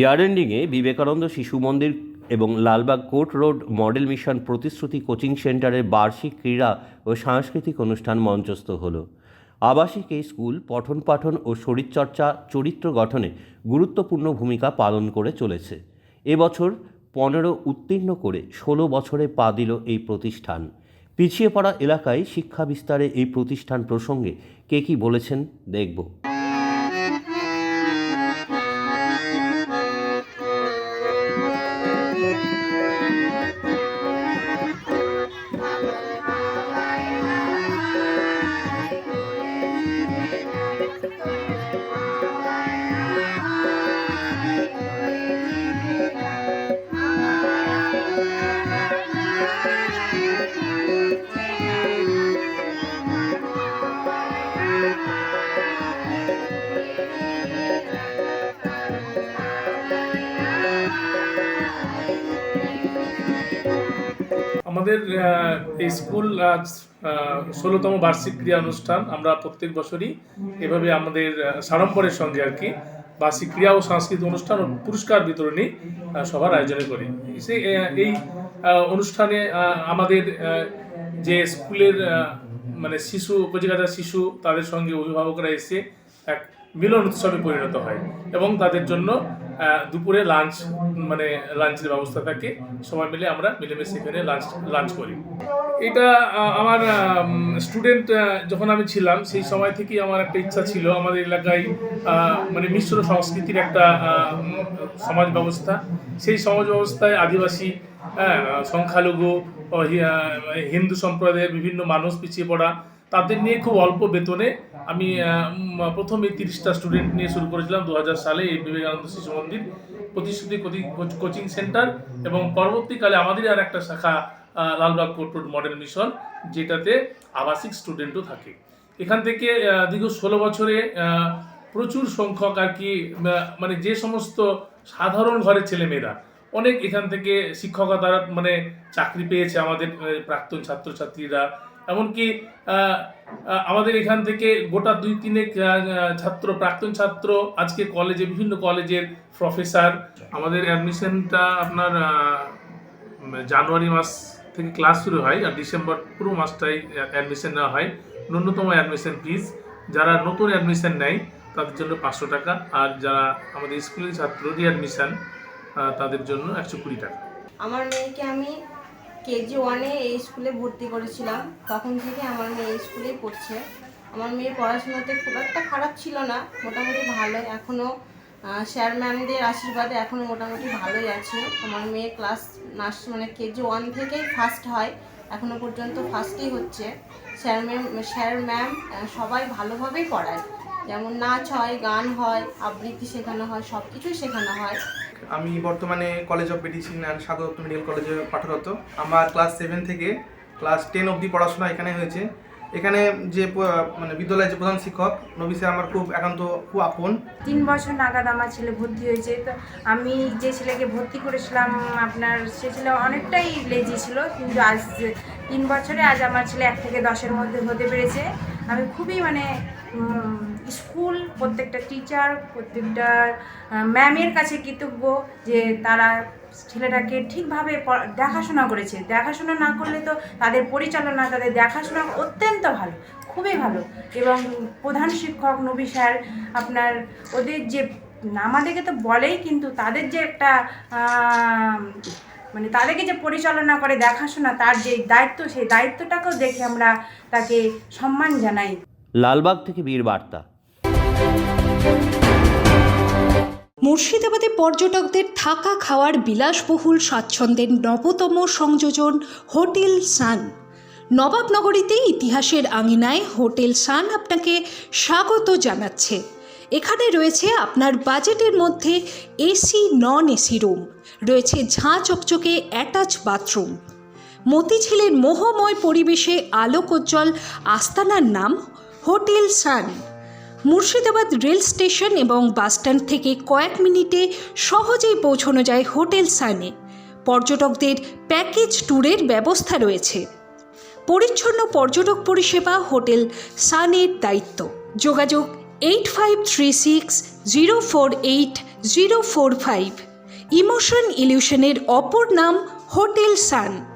ইয়ার এন্ডিংয়ে বিবেকানন্দ শিশু মন্দির এবং Lalbagh court road model mission Pratishruti coaching সেন্টারের বার্ষিক ক্রীড়া ও সাংস্কৃতিক অনুষ্ঠান মঞ্চস্থ হলো। আবাসিক এই স্কুল পঠন পাঠন ও শরীরচর্চা, চরিত্র গঠনে গুরুত্বপূর্ণ ভূমিকা পালন করে চলেছে। এবছর পনেরো উত্তীর্ণ করে ষোলো বছরে পা দিল এই প্রতিষ্ঠান। পিছিয়ে পড়া এলাকায় শিক্ষা বিস্তারে এই প্রতিষ্ঠান প্রসঙ্গে কে কী বলেছেন দেখব। আমাদের এই স্কুল আজ ষোলোতম বার্ষিক ক্রিয়া অনুষ্ঠান আমরা প্রত্যেক বছরই এভাবে আমাদের সাড়ম্বরের সঙ্গে আর কি বার্ষিক ক্রিয়া ও সাংস্কৃতিক অনুষ্ঠান ও পুরস্কার বিতরণী সভার আয়োজন করি। সেই এই অনুষ্ঠানে আমাদের যে স্কুলের মানে শিশু উপজিকাতা শিশু, তাদের সঙ্গে অভিভাবকরা এসে এক মিলন উৎসবে পরিণত হয় এবং তাদের জন্য দুপুরে লাঞ্চ মানে লাঞ্চের ব্যবস্থা থাকে। সবাই মিলে আমরা মিলেমিশে এখানে লাঞ্চ লাঞ্চ করি। এটা আমার স্টুডেন্ট যখন আমি ছিলাম সেই সময় থেকেই আমার একটা ইচ্ছা ছিল। আমাদের এলাকায় মানে মিশ্র সংস্কৃতির একটা সমাজ ব্যবস্থা। সেই সমাজ ব্যবস্থায় আদিবাসী হ্যাঁ, সংখ্যালঘু হিন্দু সম্প্রদায়ের বিভিন্ন মানুষ পিছিয়ে পড়া তাদের নিয়ে খুব অল্প বেতনে আমি প্রথমে তিরিশটা স্টুডেন্ট নিয়ে শুরু করেছিলাম দু হাজার সালে এই বিবেকানন্দ শিশু মন্দির, প্রতিশ্রুতি কোচিং সেন্টার এবং পরবর্তীকালে আমাদের আর একটা শাখা লালবাগ কোর্ট মডেল মিশন যেটাতে আবাসিক স্টুডেন্টও থাকে। এখান থেকে দীর্ঘ ষোলো বছরে প্রচুর সংখ্যক আর কি মানে যে সমস্ত সাধারণ ঘরের ছেলেমেয়েরা, অনেক এখান থেকে শিক্ষকতার মানে চাকরি পেয়েছে আমাদের প্রাক্তন ছাত্রছাত্রীরা। এমনকি আমাদের এখান থেকে গোটা দুই তিনেক ছাত্র, প্রাক্তন ছাত্র, আজকে কলেজে, বিভিন্ন কলেজের প্রফেসর, আমাদের অ্যাডমিশনটা আপনার জানুয়ারি মাস থেকে ক্লাস শুরু হয় আর ডিসেম্বর পুরো মাসটাই অ্যাডমিশন নেওয়া হয়। ন্যূনতম অ্যাডমিশন ফিস যারা নতুন অ্যাডমিশন নেয়, তাদের জন্য পাঁচশো টাকা আর যারা আমাদের স্কুলের ছাত্র, রিঅ্যাডমিশন তাদের জন্য একশো কুড়ি টাকা। আমার মেয়েকে আমি কেজি ওয়ানে এই স্কুলে ভর্তি করেছিলাম। তখন থেকে আমার মেয়ে এই স্কুলেই পড়ছে। আমার মেয়ের পড়াশোনাতে খুব একটা খারাপ ছিল না, মোটামুটি ভালো এখনও স্যার ম্যামদের আশীর্বাদে এখনও মোটামুটি ভালোই আছে। আমার মেয়ে ক্লাস নার্স মানে কেজি ওয়ান থেকেই ফার্স্ট হয়, এখনও পর্যন্ত ফার্স্টই হচ্ছে। স্যার ম্যাম স্যার ম্যাম সবাই ভালোভাবেই পড়ায়। যেমন নাচ হয়, গান হয়, আবৃত্তি শেখানো হয় সব কিছুই শেখানো হয়। আমি বর্তমানে college of medicine and Sagar medical কলেজে পাঠরত। আমার ক্লাস সেভেন থেকে ক্লাস টেন অবধি পড়াশোনা এখানে হয়েছে। এখানে যে মানে বিদ্যালয়ের যে প্রধান শিক্ষক, নবী স্যার আমার খুব একান্ত খুব আপন। তিন বছর নাগাদ আমার ছেলে ভর্তি হয়েছে। তো আমি যে ছেলেকে ভর্তি করেছিলাম, আপনার সে ছেলে অনেকটাই লেজি ছিল, কিন্তু আজ তিন বছরে আজ আমার ছেলে এক থেকে দশের মধ্যে হতে পেরেছে। আমি খুবই মানে স্কুল, প্রত্যেকটা টিচার প্রত্যেকটা ম্যামের কাছে কৃতজ্ঞ যে তারা ছেলেটাকে ঠিকভাবে দেখাশোনা করেছে। দেখাশোনা না করলে তো তাদের পরিচালনা, তাদের দেখাশোনা অত্যন্ত ভালো, খুবই ভালো। এবং প্রধান শিক্ষক নবী স্যার, আপনার ওদের যে, আমাদেরকে তো বলেই কিন্তু তাদের যে একটা মানে তাদেরকে যে পরিচালনা করে দেখাশোনা, তার যে দায়িত্ব, সেই দায়িত্বটাকেও দেখে আমরা তাকে সম্মান জানাই। লালবাগ থেকে বীর বার্তা। মুর্শিদাবাদে পর্যটকদের থাকা খাওয়ার বিলাসবহুল স্বাচ্ছন্দ্যের নবতম সংযোজন হোটেল সান। নবাবনগরীতে ইতিহাসের আঙিনায় হোটেল সান আপনাকে স্বাগত জানাচ্ছে। এখানে রয়েছে আপনার বাজেটের মধ্যে এসি, নন এসি রুম, রয়েছে ঝাঁ চকচকে অ্যাটাচ বাথরুম। মতিঝিলের মোহময় পরিবেশে আলোকোজ্জ্বল আস্তানার নাম hotel sun. Murshidabad rail station এবং বাসস্ট্যান্ড থেকে কয়েক মিনিটে সহজেই পৌঁছানো যায় হোটেল সানে। পর্যটকদের প্যাকেজ ট্যুরের ব্যবস্থা রয়েছে। পরিচ্ছন্ন পর্যটক পরিষেবা হোটেল সানের দায়িত্ব। যোগাযোগ eight five three six zero four eight zero four five. Emotion ইলিউশনের অপর নাম হোটেল সান।